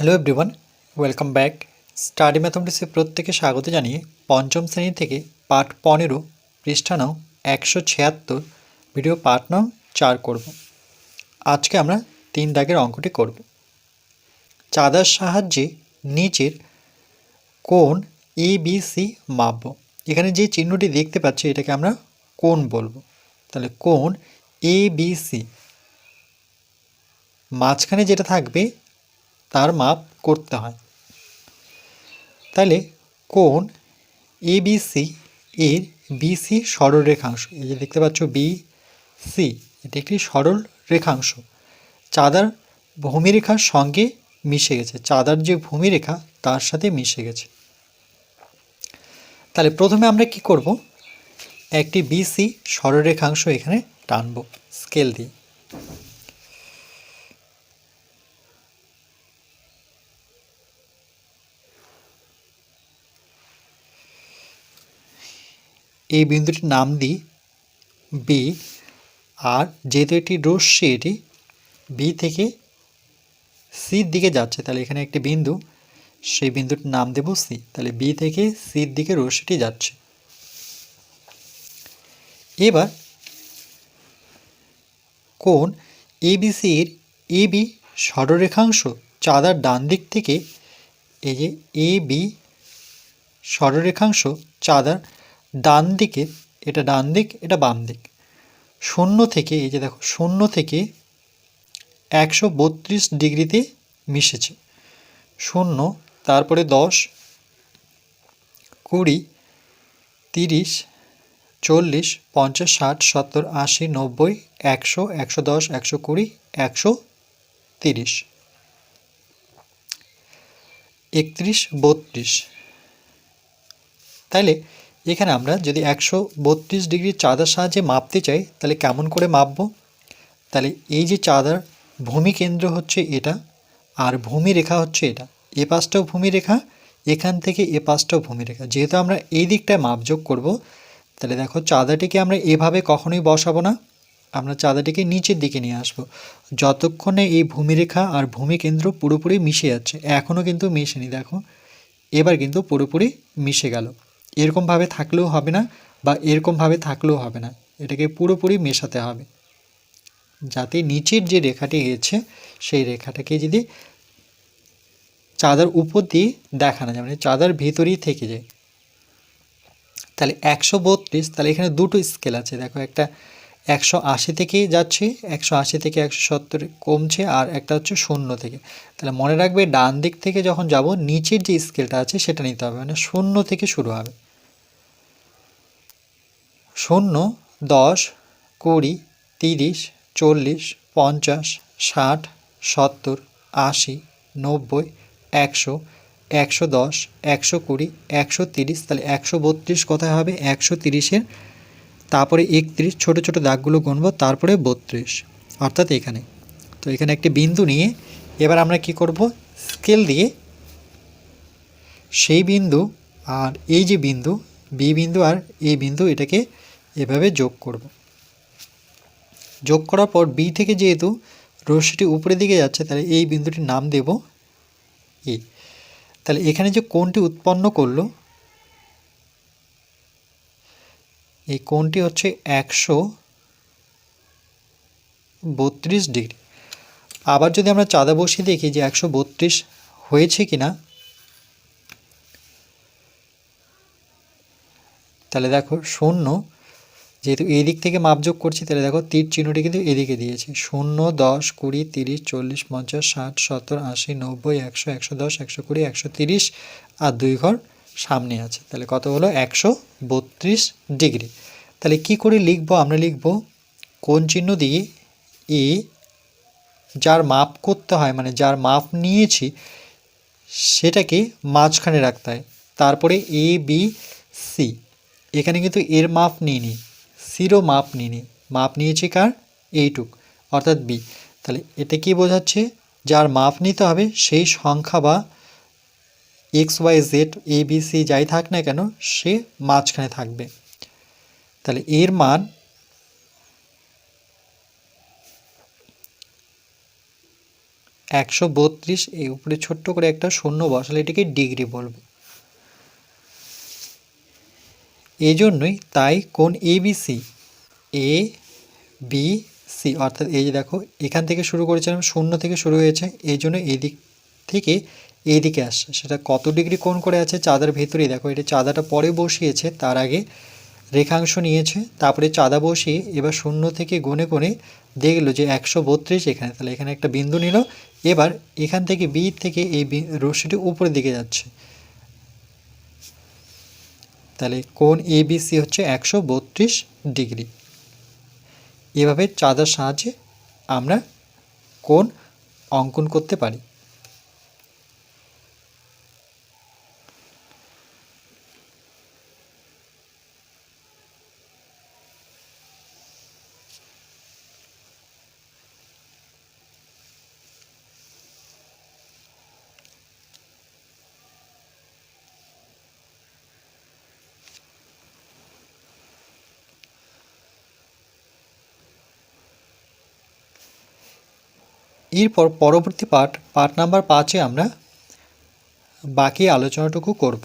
Hello everyone welcome back study ম্যাথমেটিক্সে প্রত্যেকে স্বাগত জানিয়ে পঞ্চম শ্রেণি থেকে পাঠ পনেরো পৃষ্ঠা নং একশো ছিয়াত্তর ভিডিও পাঠ নং চার করব। আজকে আমরা তিন দাগের অঙ্কটি করব। চাঁদার সাহায্যে নিচের কোণ এ বি সি মাপব। এখানে যে চিহ্নটি দেখতে পাচ্ছি, এটাকে আমরা কোণ বলব। তাহলে কোণ এ বি সি মাঝখানে যেটা থাকবে তার মাপ করতে হয়। তাহলে কোন এ বি সি এর বিসি সরল রেখাংশ এই যে দেখতে পাচ্ছ বি সি, এটি একটি সরল রেখাংশ চাঁদার ভূমিরেখার সঙ্গে মিশে গেছে, চাঁদার যে ভূমিরেখা তার সাথে মিশে গেছে। তাহলে প্রথমে আমরা কি করব? একটি বিসি সরলরেখাংশ এখানে টানব, স্কেল দিয়ে। এই বিন্দুটির নাম দিই বি আর যেহেতু এটি রশ্মি এটি বি থেকে সির দিকে যাচ্ছে, তাহলে এখানে একটি বিন্দু, সেই বিন্দুটির নাম দেব সি তাহলে বি থেকে সির দিকে রশ্মিটি যাচ্ছে। এবার কোন এবিসির এবি সরলরেখাংশ চাঁদার ডান দিক থেকে এই যে এ বি সরলরেখাংশ চাঁদার ডান দিকে, এটা ডান দিক, এটা বাম দিক। শূন্য থেকে, এই যে দেখো, শূন্য থেকে একশো বত্রিশ ডিগ্রিতে মিশেছে। শূন্য, তারপরে দশ, কুড়ি, তিরিশ, চল্লিশ, পঞ্চাশ, ষাট, সত্তর, আশি, নব্বই, একশো একশো দশ, একশো কুড়ি, একশো তিরিশ। একত্রিশ, বত্রিশ। তাইলে এখানে আমরা যদি একশো বত্রিশ ডিগ্রি চাঁদার সাহায্যে মাপতে চাই, তাহলে কেমন করে মাপবো? তাহলে এই যে চাঁদার ভূমি কেন্দ্র হচ্ছে এটা, আর ভূমি রেখা হচ্ছে এটা। এ পাশটাও ভূমি রেখা এখান থেকে এ পাশটাও ভূমি রেখা যেহেতু আমরা এই দিকটায় মাপযোগ করব, তাহলে দেখো চাঁদাটিকে আমরা এভাবে কখনোই বসাবো না। আমরা চাঁদাটিকে নিচের দিকে নিয়ে আসব। যতক্ষণে এই ভূমিরেখা আর ভূমি কেন্দ্র পুরোপুরি মিশে যাচ্ছে এখনও কিন্তু মিশেনি, দেখো। এবার কিন্তু পুরোপুরি মিশে গেল। এরকমভাবে থাকলেও হবে না বা এরকমভাবে থাকলেও হবে না। এটাকে পুরোপুরি মেশাতে হবে। যাতে নিচের যে রেখাটি গেছে সেই রেখাটাকে যদি চাঁদার উপর দিয়ে দেখানো যায় মানে চাঁদার ভেতরেই থেকে যায়। তাহলে একশো বত্রিশ, তাহলে এখানে দুটো স্কেল আছে। দেখো একটা একশো আশি থেকে যাচ্ছে, একশো আশি থেকে একশো সত্তর কমছে আর একটা হচ্ছে শূন্য থেকে। তাহলে মনে রাখবে ডান দিক থেকে যখন যাব, নিচের যে স্কেলটা আছে সেটা নিতে হবে মানে শূন্য থেকে শুরু হবে। শূন্য, দশ, কুড়ি, তিরিশ, চল্লিশ, পঞ্চাশ, ষাট, সত্তর, আশি, নব্বই, একশো একশো দশ, একশো কুড়ি, একশো তিরিশ, তাহলে একশো বত্রিশ কোথায় হবে? একশো তিরিশের তারপরে একত্রিশ, ছোটো ছোটো দাগগুলো গুনবো, তারপরে বত্রিশ, অর্থাৎ এখানে। তো এখানে একটি বিন্দু নিয়ে এবার আমরা কি করব? স্কেল দিয়ে সেই বিন্দু আর এই যে বিন্দু, বি বিন্দু আর এই বিন্দু এটাকে এভাবে যোগ করব। যোগ করার পর বি থেকে যেহেতু রশ্মিটি উপরের দিকে যাচ্ছে, তাহলে এই বিন্দুটির নাম দেব এ। তাহলে এখানে যে কোনটি উৎপন্ন করল এই কোণটি হচ্ছে একশো বত্রিশ ডিগ্রি। আবার যদি আমরা চাঁদা বসিয়ে দেখি যে একশো বত্রিশ হয়েছে কি না তাহলে দেখো শূন্য, যেহেতু এই দিক থেকে মাপযোগ করছি, তাহলে দেখো তীর চিহ্নটি কিন্তু এদিকে দিয়েছি। শূন্য, দশ, কুড়ি, তিরিশ, চল্লিশ, পঞ্চাশ, ষাট, সত্তর, আশি, নব্বই, একশো একশো দশ, একশো কুড়ি, একশো তিরিশ আর দুই ঘর সামনে আছে। তাহলে কত হলো? একশো বত্রিশ ডিগ্রি। তাহলে কি করে লিখব? আমরা লিখব কোন চিহ্ন দিয়ে এ যার মাপ করতে হয় মানে যার মাপ নিয়েছি, সেটাকে মাঝখানে রাখতে হয়। তারপরে এ, বি, সি। এখানে কিন্তু এর মাপ নিইনি, সিরও মাপ নিইনি। মাপ নিয়েছি কার? এইটুক, অর্থাৎ বি। তাহলে এটা কি বোঝাচ্ছে? যার মাপ নিতে হবে, সেই সংখ্যা বা X Y Z, A B C যাই থাক না কেন, সে মাঝখানে থাকবে। তাহলে এর মান একশো বত্রিশ, এই উপরে ছোট্ট করে একটা শূন্য বসালে এটিকে ডিগ্রি বলব। এই জন্যই তাই কোন এবিসি এ বি সি, অর্থাৎ এই দেখো, এখান থেকে শুরু করেছিলাম, শূন্য থেকে শুরু হয়েছে এই জন্য এই দিক থেকে এই দিকে আসছে। সেটা কত ডিগ্রি কোণ করে আছে চাঁদার ভেতরেই? দেখো, এটা চাঁদাটা পরে বসিয়েছে, তার আগে রেখাংশ নিয়েছে, তারপরে চাঁদা বসিয়ে এবার শূন্য থেকে গুনে গুনে দেখল যে একশো বত্রিশ এখানে। তাহলে এখানে একটা বিন্দু নিল, এবার এখান থেকে বি থেকে এই রশ্মিটি উপরের দিকে যাচ্ছে। তাহলে কোণ এবিসি হচ্ছে একশো বত্রিশ ডিগ্রি। এভাবে চাঁদার সাহায্যে আমরা কোন অঙ্কন করতে পারি। এরপর পরবর্তী পাঠ পাঠ নাম্বার পাঁচে আমরা বাকি আলোচনাটুকু করব।